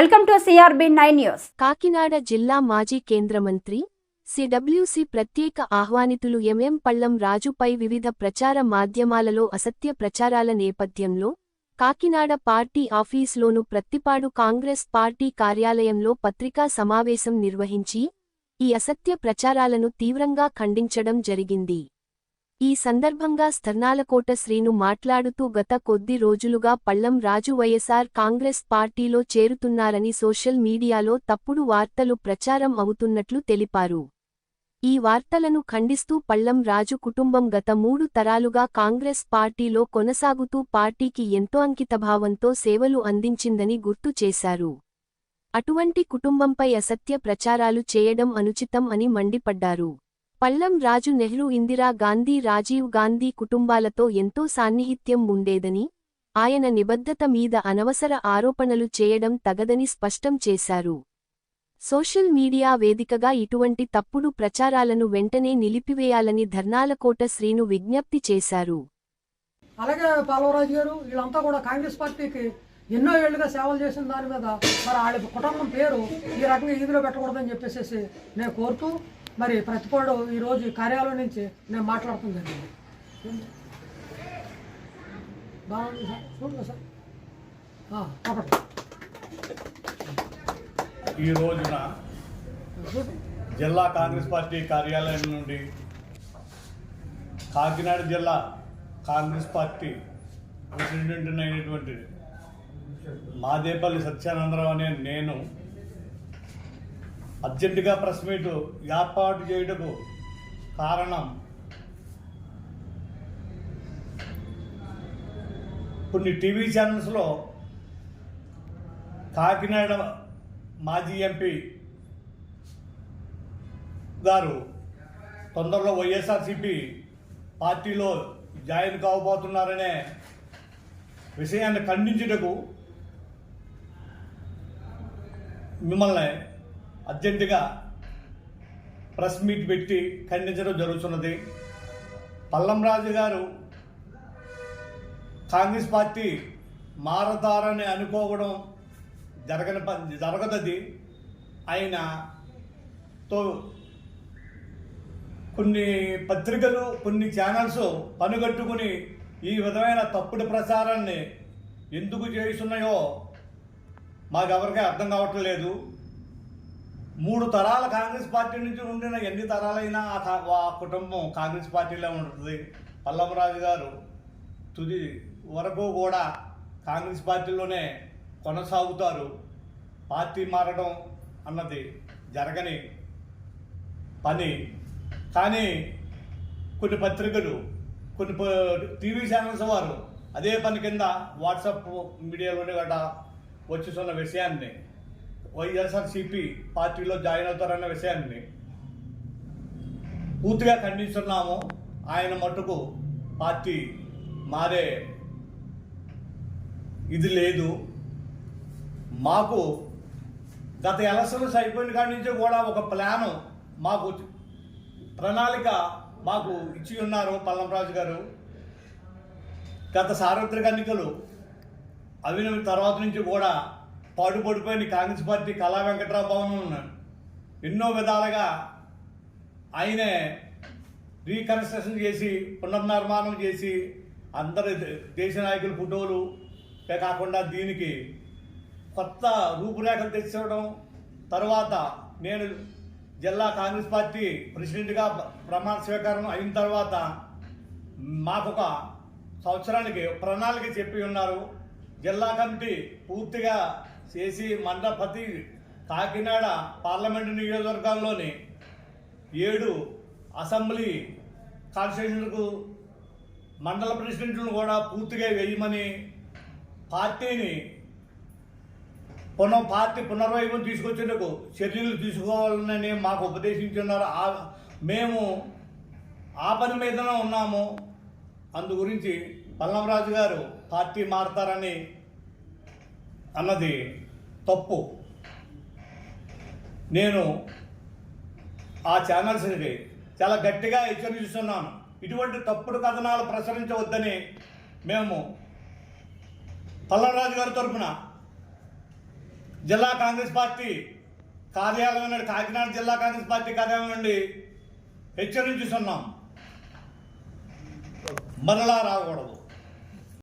Welcome to CRB nine news. Kakinada జిల్లా మాజీ కేంద్ర మంత్రి సిడబ్ల్యూసి ప్రత్యేక ఆహ్వానితులు ఎంఎం పళ్ళం రాజుపై వివిధ ప్రచార మాధ్యమాలలో అసత్య ప్రచారాల నేపథ్యంలో కాకినాడ పార్టీ ఆఫీసులోను ప్రత్తిపాడు కాంగ్రెస్ పార్టీ కార్యాలయంలో పత్రికా సమావేశం నిర్వహించి ఈ అసత్య ప్రచారాలను తీవ్రంగా ఖండించడం జరిగింది. ఈ సందర్భంగా స్థర్నాలకోట శ్రీను మాట్లాడుతూ గత కొద్ది రోజులుగా పళ్ళం రాజు వైఎస్ఆర్ కాంగ్రెస్ పార్టీలో చేరుతున్నారని సోషల్ మీడియాలో తప్పుడు వార్తలు ప్రచారం అవుతున్నట్లు తెలిపారు. ఈ వార్తలను ఖండిస్తూ పళ్ళం రాజు కుటుంబం గత మూడు తరాలుగా కాంగ్రెస్ పార్టీలో కొనసాగుతూ పార్టీకి ఎంతో అంకితభావంతో సేవలు అందించిందని గుర్తు చేశారు. అటువంటి కుటుంబంపై అసత్య ప్రచారాలు చేయడం అనుచితం అని మండిపడ్డారు. పల్లం రాజు నెహ్రూ ఇందిరా గాంధీ రాజీవ్ గాంధీ కుటుంబాలతో ఎంతో సాన్నిహిత్యం ఉండేదని ఆయన నిబద్ధత మీద అనవసర ఆరోపణలు చేయడం తగదని స్పష్టం చేశారు. సోషల్ మీడియా వేదికగా ఇటువంటి తప్పుడు ప్రచారాలను వెంటనే నిలిపివేయాలని ధర్నాలకోట శ్రీను విజ్ఞప్తి చేశారు. అలాగే పాలవరాజు గారు వీళ్ళంతా కూడా కాంగ్రెస్ పార్టీకి ఎన్నో ఏళ్ళుగా సేవలు చేసిన దాని మీద మరి వాళ్ళ కుటుంబం పేరు ఈ రకంగా ఈదిలో పెట్టకూడదని చెప్పేసి నేను కోరుతూ మరి ప్రతిపాడు ఈరోజు ఈ కార్యాలయం నుంచి నేను మాట్లాడటం జరిగింది. బాగుంది సార్. చూడండి సార్. ఈ రోజున. జిల్లా కాంగ్రెస్ పార్టీ కార్యాలయం నుండి కాకినాడ జిల్లా కాంగ్రెస్ పార్టీ ప్రెసిడెంట్ అయినటువంటి మాదేపల్లి సత్యానందరావు అనే నేను అర్జెంటుగా ప్రెస్ మీట్ ఏర్పాటు చేయుటకు కారణం కొన్ని టీవీ ఛానల్స్లో కాకినాడ మాజీ ఎంపీ గారు తొందరలో వైఎస్ఆర్సీపీ పార్టీలో జాయిన్ కావబోతున్నారనే విషయాన్ని ఖండించుటకు మిమ్మల్ని అర్జెంటుగా ప్రెస్ మీట్ పెట్టి ఖండించడం జరుగుతున్నది. పల్లంరాజు గారు కాంగ్రెస్ పార్టీ మారతారని అనుకోవడం జరగని పని జరగదది. ఆయనతో కొన్ని పత్రికలు కొన్ని ఛానల్స్ పనుగట్టుకుని ఈ విధమైన తప్పుడు ప్రచారాన్ని ఎందుకు చేస్తున్నాయో మాకెవరికీ అర్థం కావట్లేదు. మూడు తరాల కాంగ్రెస్ పార్టీ నుంచి ఉండిన ఎన్ని తరాలైనా ఆ కుటుంబం కాంగ్రెస్ పార్టీలో ఉంటుంది. పల్లమరాజు గారు తుది వరకు కూడా కాంగ్రెస్ పార్టీలోనే కొనసాగుతారు. పార్టీ మారడం అన్నది జరగని పని. కానీ కొన్ని పత్రికలు కొన్ని ప- టీవీ ఛానల్స్ వారు అదే పని కింద వాట్సాప్ మీడియాలోనే గట వచ్చిస్తున్న విషయాన్ని వైఎస్ఆర్సీపీ పార్టీలో జాయిన్ అవుతారన్న విషయాన్ని పూర్తిగా ఖండిస్తున్నాము ఆయన మట్టుకు పార్టీ మారే ఇది లేదు. మాకు గత ఎలక్షన్స్ అయిపోయిన కాడి నుంచి కూడా ఒక ప్లాను మాకు ప్రణాళిక మాకు ఇచ్చి ఉన్నారు పల్లంరాజు గారు. గత సార్వత్రిక ఎన్నికలు అవినవి తర్వాత నుంచి కూడా పాటుపడిపోయిన కాంగ్రెస్ పార్టీ కళా వెంకట్రావు భవన్ ఎన్నో విధాలుగా ఆయనే రీకన్స్ట్రక్షన్ చేసి పునర్నిర్మాణం చేసి అందరి దేశ నాయకుల ఫోటోలు కాకుండా దీనికి కొత్త రూపురేఖలు తెచ్చుకోవడం తర్వాత నేను జిల్లా కాంగ్రెస్ పార్టీ ప్రెసిడెంట్గా ప్రమాణ స్వీకారం అయిన తర్వాత మాకొక సంవత్సరానికి ప్రణాళిక చెప్పి ఉన్నారు. జిల్లా కమిటీ పూర్తిగా చేసి మండల ప్రతి కాకినాడ పార్లమెంటు నియోజకవర్గాల్లోని ఏడు అసెంబ్లీ కాన్స్టిట్యూషన్లకు మండల ప్రెసిడెంట్లను కూడా పూర్తిగా వేయమని పార్టీని పునః పార్టీ పునర్వైభవం తీసుకొచ్చేందుకు చర్యలు తీసుకోవాలని మాకు ఉపదేశించున్నారు. ఆ- మేము ఆ పని మీదనే ఉన్నాము. అందు గురించి పల్లంరాజు గారు పార్టీ మారతారని అన్నది తప్పు. నేను ఆ ఛానల్స్ని చాలా గట్టిగా హెచ్చరిస్తున్నాను ఇటువంటి తప్పుడు కథనాలు ప్రసరించవద్దని మేము పల్లవరాజు గారి తరఫున జిల్లా కాంగ్రెస్ పార్టీ కార్యాలయం నుండి కాకినాడ జిల్లా కాంగ్రెస్ పార్టీ కార్యాలయం నుండి హెచ్చరించుతున్నాం. మరలా రాకూడదు.